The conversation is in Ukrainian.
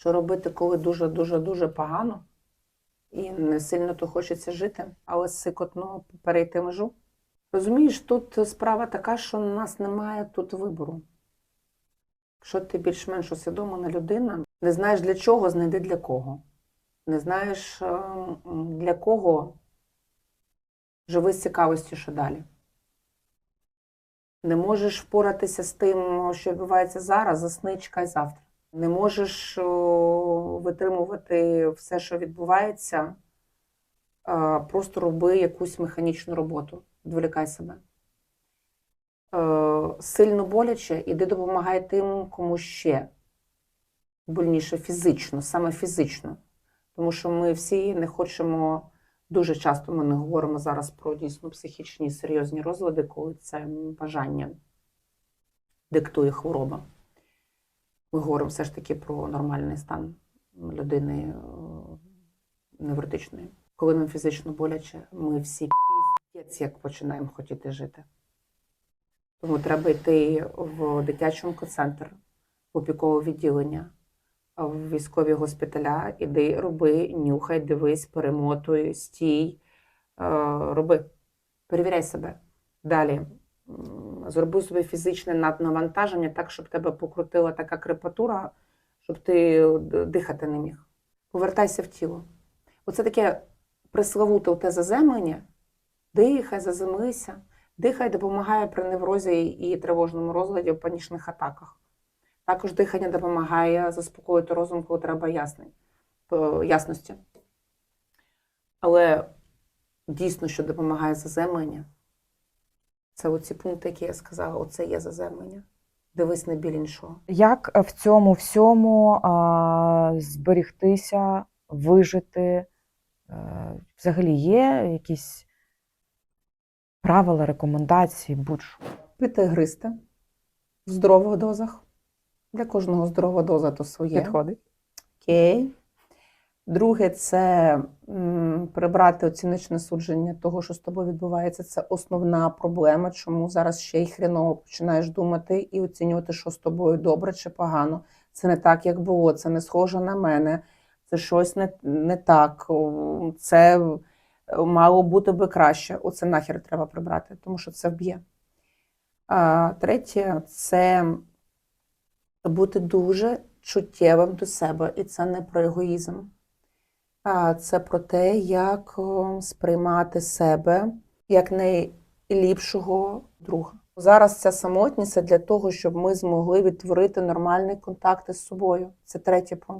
Що робити, коли дуже-дуже-дуже погано і не сильно то хочеться жити, але сикотно перейти межу. Розумієш, тут справа така, що у нас немає тут вибору. Якщо ти більш-менш усвідомлена людина, не знаєш для чого, знайди для кого. Не знаєш е, для кого, живи з цікавості, що далі. Не можеш впоратися з тим, що відбувається зараз, засни, чекай завтра. Не можеш витримувати все, що відбувається, просто роби якусь механічну роботу, відволікай себе. Е, Сильно боляче, іди допомагай тим, кому ще больніше фізично, саме фізично. Тому що ми всі не хочемо, дуже часто ми не говоримо зараз про дійсно психічні серйозні розлади, коли це бажання диктує хвороба. Ми говоримо все ж таки про нормальний стан людини е, невротичної. Коли нам фізично боляче, ми всі піздець, як починаємо хотіти жити. Тому треба йти в дитячий онкоцентр, в опікове відділення, в військові госпіталя, іди, роби, нюхай, дивись, перемотуй, стій, е, роби, перевіряй себе. Далі зроби собі фізичне наднавантаження так, щоб тебе покрутила така крепатура, щоб ти дихати не міг. Повертайся в тіло. Оце таке приславуте те заземлення. Дихай, заземлися. Дихай допомагає при неврозі і тривожному розладі в панічних атаках. Також дихання допомагає заспокоїти розум, коли треба ясний, ясності. Але дійсно, що допомагає заземлення, це оці пункти, які я сказала, оце є заземлення. Дивись на біль іншого. Як в цьому всьому а, зберігтися, вижити? Е, Взагалі є якісь правила, рекомендації, будь-що? Пити гристи в здорових дозах. Для кожного здорова доза то своє. Підходить. Окей. Друге, це прибрати оціночне судження того, що з тобою відбувається. Це основна проблема, чому зараз ще й хріново починаєш думати і оцінювати, що з тобою добре чи погано. Це не так, як було, це не схоже на мене, це щось не, не так, це е, мало бути би краще. Оце нахер треба прибрати, тому що це вб'є. А, третє це бути дуже чуттєвим до себе, і це не про егоїзм. Це про те, як сприймати себе як найліпшого друга. Зараз ця самотність для того, щоб ми змогли відтворити нормальні контакти з собою. Це третій пункт.